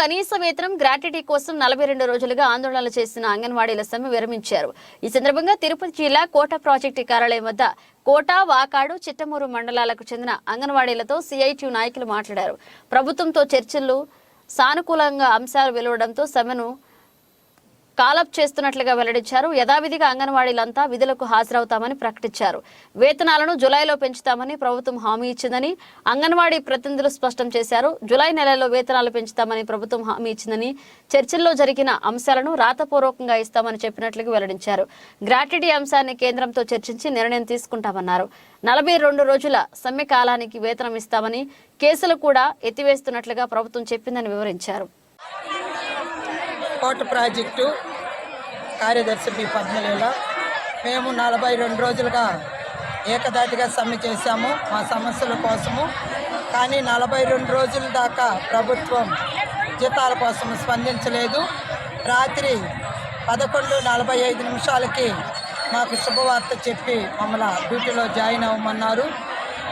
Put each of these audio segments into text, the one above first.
కనీస వేతనం గ్రాట్యుటీ కోసం నలభై రెండు రోజులుగా ఆందోళనలు చేసిన అంగన్వాడీల సమ్మె విరమించారు. ఈ సందర్భంగా తిరుపతి జిల్లా కోట ప్రాజెక్టు కార్యాలయం వద్ద కోట వాకాడు చిట్టమూరు మండలాలకు చెందిన అంగన్వాడీలతో సిఐటి నాయకులు మాట్లాడారు. ప్రభుత్వంతో చర్చలు సానుకూలంగా అంశాలు వెలువడంతో సమ్మెను కాలప్ చేస్తున్నట్లుగా వెల్లడించారు. యథావిధిగా అంగన్వాడీలంతా విధులకు హాజరవుతామని ప్రకటించారు. వేతనాలను జులైలో పెంచుతామని ప్రభుత్వం హామీ ఇచ్చిందని అంగన్వాడీ ప్రతినిధులు స్పష్టం చేశారు. జులై నెలలో వేతనాలు పెంచుతామని ప్రభుత్వం హామీ ఇచ్చిందని చర్చల్లో జరిగిన అంశాలను రాతపూర్వకంగా ఇస్తామని చెప్పినట్లుగా వెల్లడించారు. గ్రాట్యుటీ అంశాన్ని కేంద్రంతో చర్చించి నిర్ణయం తీసుకుంటామన్నారు. నలభై రెండు రోజుల సమ్మె కాలానికి వేతనం ఇస్తామని కేసులు కూడా ఎత్తివేస్తున్నట్లుగా ప్రభుత్వం చెప్పిందని వివరించారు. కోట ప్రాజెక్టు కార్యదర్శి బి పద్మలీల. మేము నలభై రెండు రోజులుగా ఏకదాటిగా సమ్మె చేశాము మా సమస్యల కోసము. కానీ నలభై రెండు రోజుల దాకా ప్రభుత్వం జీతాల కోసం స్పందించలేదు. రాత్రి పదకొండు నలభై ఐదు నిమిషాలకి మాకు శుభవార్త చెప్పి మమ్మల్ని డ్యూటీలో జాయిన్ అవ్వమన్నారు.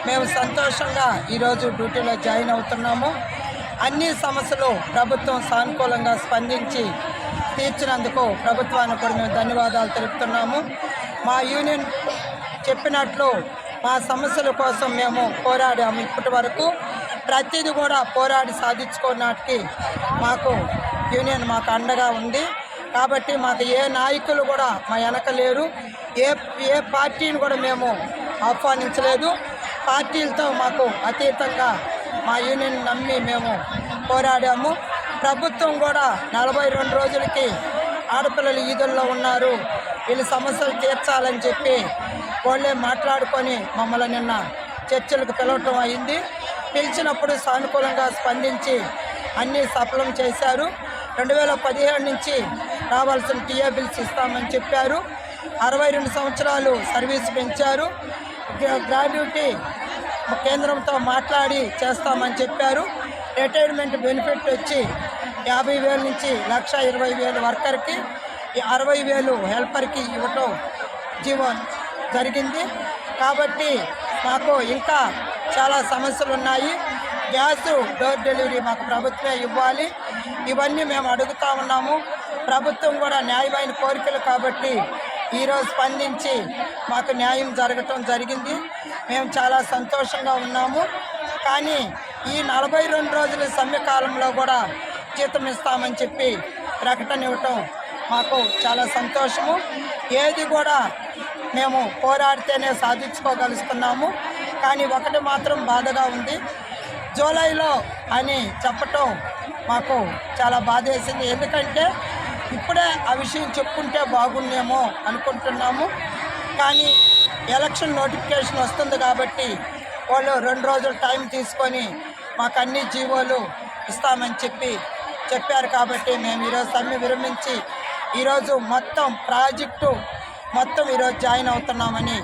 మేము సంతోషంగా ఈరోజు డ్యూటీలో జాయిన్ అవుతున్నాము. అన్ని సమస్యలు ప్రభుత్వం సానుకూలంగా స్పందించి తీర్చినందుకు ప్రభుత్వానికి కూడా మేము ధన్యవాదాలు తెలుపుతున్నాము. మా యూనియన్ చెప్పినట్లు మా సమస్యల కోసం మేము పోరాడాము ఇప్పటి వరకు. ప్రతిదీ కూడా పోరాడి సాధించుకున్నటికి మాకు యూనియన్ మాకు అండగా ఉంది. కాబట్టి మాకు ఏ నాయకులు కూడా మా వెనక లేరు. ఏ ఏ పార్టీని కూడా మేము ఆహ్వానించలేదు. పార్టీలతో మాకు అతీతంగా మా యూనియన్ నమ్మి మేము పోరాడాము. ప్రభుత్వం కూడా నలభై రెండు రోజులకి ఆడపిల్లలు ఈదుల్లో ఉన్నారు. వీళ్ళ సమస్యలు తీర్చాలని చెప్పి వాళ్ళే మాట్లాడుకొని మమ్మల్ని నిన్న చర్చలకు పిలవటం అయింది. పిలిచినప్పుడు సానుకూలంగా స్పందించి అన్నీ సఫలం చేశారు. రెండు వేల పదిహేడు నుంచి రావాల్సిన టీఏ బిల్స్ ఇస్తామని చెప్పారు. అరవై రెండు సంవత్సరాలు సర్వీస్ పెంచారు. గ్రాడ్యుటీ కేంద్రంతో మాట్లాడి చేస్తామని చెప్పారు. రిటైర్మెంట్ బెనిఫిట్ వచ్చి యాభై వేల నుంచి లక్ష ఇరవై వేలు వర్కర్కి అరవై వేలు హెల్పర్కి ఇవ్వటం జీవో జరిగింది. కాబట్టి మాకు ఇంకా చాలా సమస్యలు ఉన్నాయి. గ్యాస్ డోర్ డెలివరీ మాకు ప్రభుత్వమే ఇవ్వాలి. ఇవన్నీ మేము అడుగుతా ఉన్నాము. ప్రభుత్వం కూడా న్యాయమైన కోరికలు కాబట్టి ఈరోజు స్పందించి మాకు న్యాయం జరగటం జరిగింది. మేము చాలా సంతోషంగా ఉన్నాము. కానీ ఈ నలభై రెండు రోజుల సమ్మె కాలంలో కూడా జీతం ఇస్తామని చెప్పి ప్రకటన ఇవ్వటం మాకు చాలా సంతోషము. ఏది కూడా మేము పోరాడితేనే సాధించుకోగలుగుతున్నాము కానీ ఒకటి మాత్రం బాధగా ఉంది. జూలైలో అని చెప్పటం మాకు చాలా బాధేసింది. ఎందుకంటే ఇప్పుడే ఆ విషయం చెప్పుకుంటే బాగుండేమో అనుకుంటున్నాము. కానీ ఎలక్షన్ నోటిఫికేషన్ వస్తుంది కాబట్టి వాళ్ళు రెండు రోజులు టైం తీసుకొని మాకు అన్ని జీవోలు ఇస్తామని చెప్పి చెప్పారు కాబట్టి మేము ఈరోజు సమ్మె విరమించి ఈరోజు మొత్తం ప్రాజెక్టు మొత్తం ఈరోజు జాయిన్ అవుతున్నామని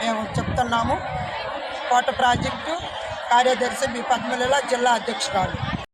మేము చెప్తున్నాము. కోట ప్రాజెక్టు కార్యదర్శి బి పద్మలీల జిల్లా అధ్యక్షురాలు.